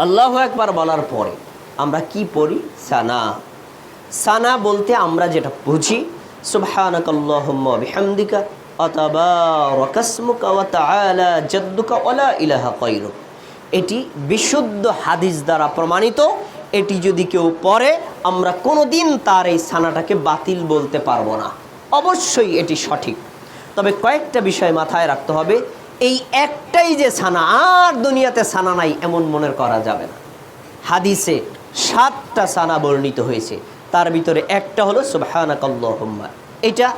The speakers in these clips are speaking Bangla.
আল্লাহ একবার বলার পরে আমরা কি পড়ি? সানা। সানা বলতে আমরা যেটা বুঝি এটি বিশুদ্ধ হাদিস দ্বারা প্রমাণিত। এটি যদি কেউ পড়ে, আমরা কোনোদিন তার এই সানাটাকে বাতিল বলতে পারব না। অবশ্যই এটি সঠিক। তবে কয়েকটা বিষয় মাথায় রাখতে হবে। এই একটাই যে ছানা, আর দুনিয়াতে সানা নাই এমন মনে করা যাবে না। হাদিসে সাতটা সানা বর্ণিত হয়েছে, তার ভিতরে একটা হলো সুবহানাকাল্লাহুম্মা। এটা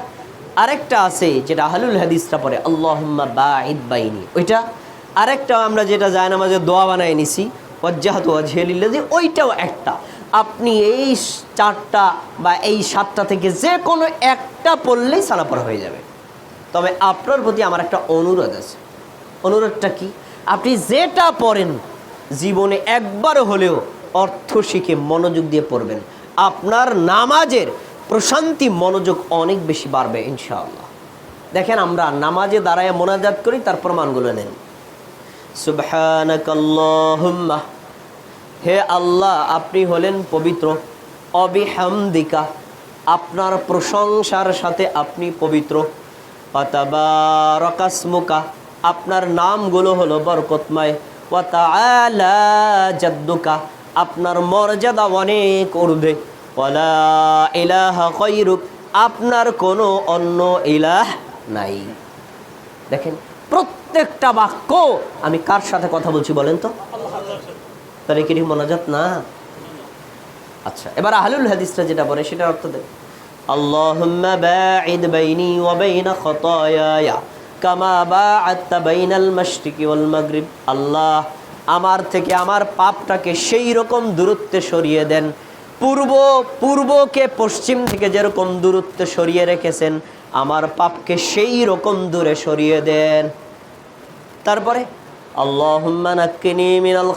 আরেকটা আছে যেটা আহলুল হাদিসটা পরে আল্লাহুম্মা বাঈদ বাইনি। ওইটা আরেকটা আমরা যেটা যায় নামাজে দোয়া বানায় নিছি, ওয়াজ্জাহাতু ওয়াজহিলিল্লাযী ওইটাও একটা। আপনি এই চারটা বা এই সাতটা থেকে যে কোনো একটা পড়লেই সানা পড়া হয়ে যাবে। তবে আপনার প্রতি আমার একটা অনুরোধ আছে। অনুরোধটা কি? আপনি যেটা পড়েন, জীবনে একবার হলেও অর্থ শিখে মনোযোগ দিয়ে পড়বেন। আপনার নামাজের প্রশান্তি মনোযোগ অনেক বেশি বাড়বে, ইনশাআল্লাহ। দেখেন আমরা নামাজে দাঁড়ায় মোনাজাত করি, তার প্রমাণগুলো নেন। সুবহানাকাল্লাহুম্মা। হে আল্লাহ, আপনি হলেন পবিত্র। অবিহামদিকা। আপনার প্রশংসার সাথে আপনি পবিত্র। অতাবারকাসমুকা আপনার নামগুলো হলো বরকতময়। ওয়াতাআলা জাদ্দুকা, আপনার মর্যাদা অনেক ঊর্ধ্বে ওয়ালা ইলাহা গায়রুক আপনার কোনো অন্য ইলাহ নাই। দেখেন, প্রত্যেকটা বাক্য আমি কার সাথে কথা বলছি বলেন তো? তাহলে কি মোনাজাত? না। আচ্ছা এবার আহলুল হাদিসটা যেটা বলে সেটা অর্থ আল্লাহুম্মা বাঈদ বাইনি খতায়ায়া। কামা বাআদতা বাইনাল মাশরিকি ওয়াল মাগরিব। আল্লাহ আমার থেকে আমার পাপটাকে সেই রকম দূরত্বে সরিয়ে দেন। পূর্ব, পূর্বকে পশ্চিম থেকে যেরকম দূরত্বে সরিয়ে রেখেছেন, আমার পাপকে সেই রকম দূরে সরিয়ে দেন। তারপরে, আল্লাহুম্মা নাক্কিনি মিনাল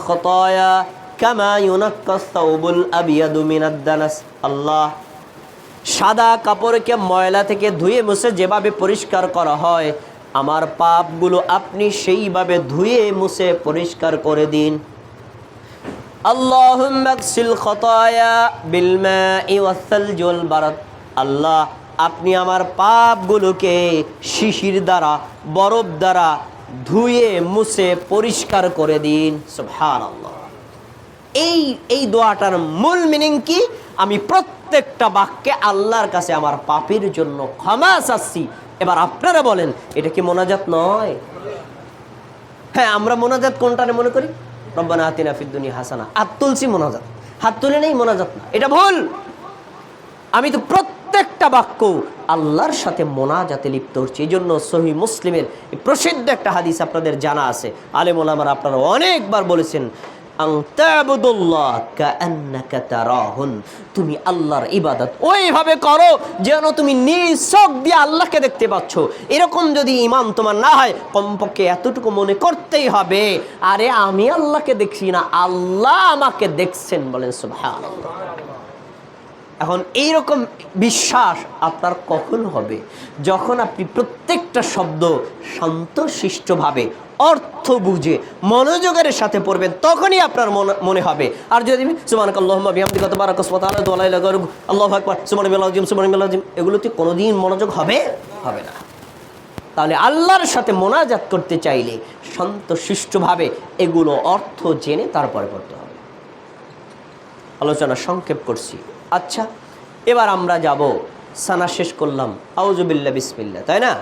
কামা ইউনাক্কাস সাউবুল আবিয়াদু মিনাদ দানাস। আল্লাহ সাদা কাপড়কে ময়লা থেকে ধুয়ে মুছে যেভাবে পরিষ্কার করা হয় আমার পাপগুলো আপনি সেইভাবে ধুয়ে মুছে পরিষ্কার করে দিন। আল্লাহ, আপনি আমার পাপগুলোকে শিশির দ্বারা, বরফ দ্বারা ধুয়ে মুছে পরিষ্কার করে দিন। এই এই দোয়াটার মূল মিনিং কি? আমি প্রত্যেকটা বাক্যে আল্লাহর কাছে আমার পাপের জন্য ক্ষমা চাচ্ছি এবার আপনারা বলেন, এটা কি মোনাজাত নয়? হ্যাঁ আমরা মোনাজাত কোনটারে মনে করি? রব্বানা আতিনা ফিদ দুনিয়া হাসানা। হাত তুলছি মোনাজাত। হাত তুলে নেই মোনাজাত না। এটা ভুল! আমি তো প্রত্যেকটা বাক্য আল্লাহর সাথে মোনাজাতে লিপ্ত হচ্ছি। এই জন্য সহি মুসলিমের প্রসিদ্ধ একটা হাদিস আপনাদের জানা আছে। আলেম ওলামার আপনারা অনেকবার বলেছেন তুমি আল্লাহর ইবাদত ওইভাবে করো যেন তুমি নিঃসক দিয়ে আল্লাহকে দেখতে পাচ্ছ। এরকম যদি ইমান তোমার না হয়, কমপক্ষে এতটুকু মনে করতেই হবে। আরে আমি আল্লাহকে দেখছি না, আল্লাহ আমাকে দেখছেন বলেন সুবহানাল্লাহ। এখন এইরকম বিশ্বাস আপনার কখন হবে? যখন আপনি প্রত্যেকটা শব্দ শান্তশিষ্টভাবে, অর্থ বুঝে, মনোযোগের সাথে পড়বেন, তখনই আপনার মনে- হবে। আর যদি সুমান আল্লাহ বিহামদি কত বার আকসমত আল্লাহ আকবর সুমান মিলাজিম সুমান মিলাজিম এগুলোতে কোনোদিন মনোযোগ হবে? হবে না। তাহলে আল্লাহর সাথে মোনাজাত করতে চাইলে শান্তশিষ্টভাবে এগুলো অর্থ জেনে তারপরে করতে হবে। আলোচনা সংক্ষেপ করছি। আচ্ছা এবার আমরা যাব। সানা শেষ করলাম। আউজুবিল্লা বিসমিল্লা তাই না?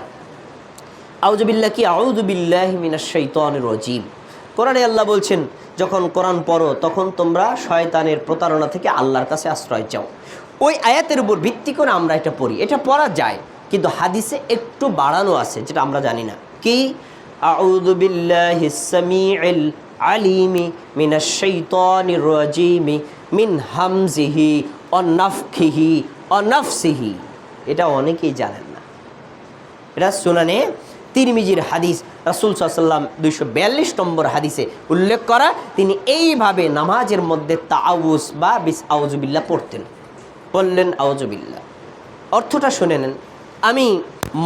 আউজুবিল্লা কি? আউজুবিল্লাহ মিনাশ শাইতানির রাজিম। কোরআনে আল্লাহ বলছেন, যখন কোরআন পড়ো, তখন তোমরা শয়তানের প্রতারণা থেকে আল্লাহর কাছে আশ্রয় চাও। ওই আয়াতের উপর ভিত্তি করে আমরা এটা পড়ি। এটা পড়া যায়, কিন্তু হাদিসে একটু বাড়ানো আছে, যেটা আমরা জানি না। কি? আলিমি মিনাশ শাইতানির রাজিমি মিন হামজিহি অনাফখিহি অনাফসিহি এটা অনেকেই জানেন না। এটা সুনানে তিরমিজির হাদিস, রাসুল সাল্লাম দুইশো বিয়াল্লিশ নম্বর হাদিসে উল্লেখ করা, তিনি এইভাবে নামাজের মধ্যে তাউস বা বিস আউজুবিল্লা পড়তেন। বললেন আউজুবিল্লা অর্থটা শুনে নেন, আমি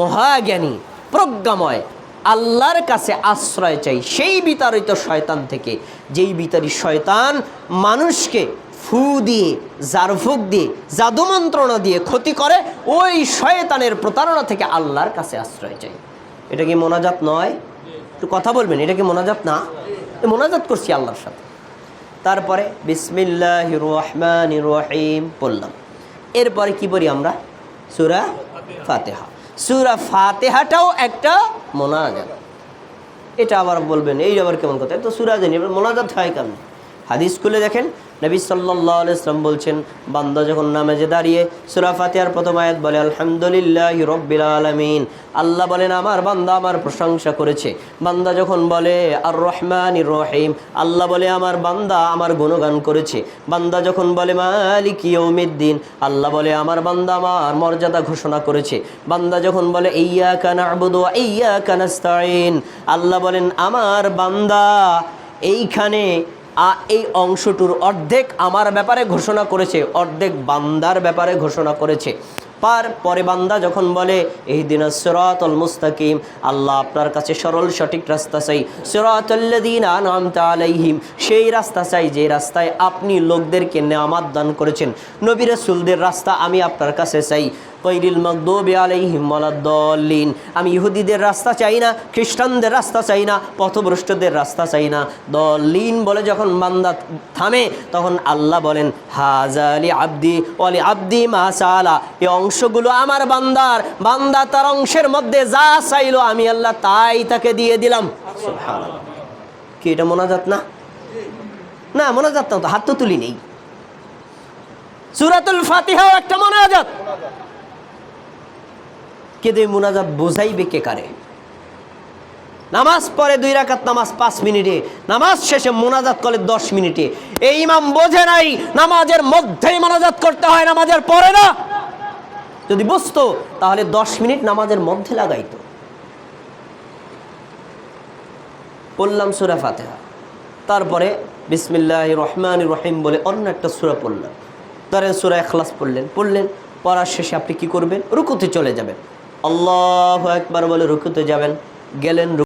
মহাজ্ঞানী, প্রজ্ঞাময়, আল্লাহর কাছে আশ্রয় চাই, সেই বিতাড়িত শয়তান থেকে, যেই বিতাড়িত শয়তান মানুষকে ফু দিয়ে জারফুক দিয়ে, জাদু মন্ত্রণা দিয়ে ক্ষতি করে, ওই শয়তানের প্রতারণা থেকে আল্লাহর কাছে আশ্রয় চাই। এটা কি মোনাজাত নয়? একটু কথা বলবেন, এটা কি মোনাজাত না? মোনাজাত করছি আল্লাহর সাথে। তারপরে, বিসমিল্লাহ রহমান রহিম বললাম এরপরে কি বলি আমরা? সুরা ফাতেহা। সুরা ফাতেহাটাও একটা মোনাজাত। এটা আবার বলবেন, এই আবার কেমন কথা? তো সুরা জানি মোনাজাত হয় কেমন? হাদিস খুলে দেখেন নবী সাল্লাহ ইসলাম বলছেন, বান্দা যখন নামাজে দাঁড়িয়ে সুরা ফাতিহার প্রথম আয়াত বলে, আলহামদুলিল্লাহ রব্বিল আলমিন আল্লাহ বলেন, আমার বান্দা আমার প্রশংসা করেছে। বান্দা যখন বলে আর রহমান রহিম আল্লাহ বলে, আমার বান্দা আমার গুণগান করেছে। বান্দা যখন বলে, মালিক ইয়ৌমিদ্দিন আল্লাহ বলে, আমার বান্দা আমার মর্যাদা ঘোষণা করেছে। বান্দা যখন বলে ইয়া কানা আবুদু ইয়া কানাস্তাইন আল্লাহ বলেন, আমার বান্দা এইখানে এই অংশটুর অর্ধেক আমার ব্যাপারে ঘোষণা করেছে, অর্ধেক বান্দার ব্যাপারে ঘোষণা করেছে। পার পরে বান্দা যখন বলে এই দিন সিরাতুল মুস্তাকিম আল্লাহ আপনার কাছে সরল সঠিক রাস্তা চাই। সিরাতুল্লাযীনা আনআমতা আলাইহিম, সেই রাস্তা চাই যে রাস্তায় আপনি লোকদেরকে নেয়ামাত দান করেছেন। নবী রাসূলদের রাস্তা আমি আপনার কাছে চাই। কৈরিল মকদুবি আলাইহিম ওয়ালাদ-দাল্লিন আমি ইহুদিদের রাস্তা চাই না, খ্রিস্টানদের রাস্তা চাই না, পথভ্রষ্টদের রাস্তা চাই না। দলিন বলে যখন বান্দা থামে, তখন আল্লাহ বলেন হাজালি আব্দি ওয়ালি আব্দি মা সালা। এই অংশগুলো আমার বান্দার, বান্দা তার অংশের মধ্যে যা চাইলো আমি আল্লাহ তাই তাকে দিয়ে দিলাম। কি এটা মোনাজাত না? না, মোনাজাত না তো, হাত তো তুলি নেই। সুরাতুল ফাতিহাও একটা মোনাজাত। এই মোনাজাত বোঝাইবে কে কারে? নামাজ পড়ে দুই রাকাত নামাজ পাঁচ মিনিটে, নামাজ শেষে মোনাজাত করে দশ মিনিটে। এই ইমাম বোঝে নাই, নামাজের মধ্যেই মোনাজাত করতে হয়, নামাজের পরে না। যদি বুঝতো, তাহলে দশ মিনিট নামাজের মধ্যে লাগাইতো। পড়লাম সুরা ফাতেহা। তারপরে বিসমিল্লাহ রহমান রহিম বলে অন্য একটা সুরা পড়লাম। ধরেন সুরা এখলাস পড়লেন। পড়লেন, পড়ার শেষে আপনি কি করবেন? রুকুতে চলে যাবেন। আল্লাহ একবার বলে রুকুতে যাবেন গেলেন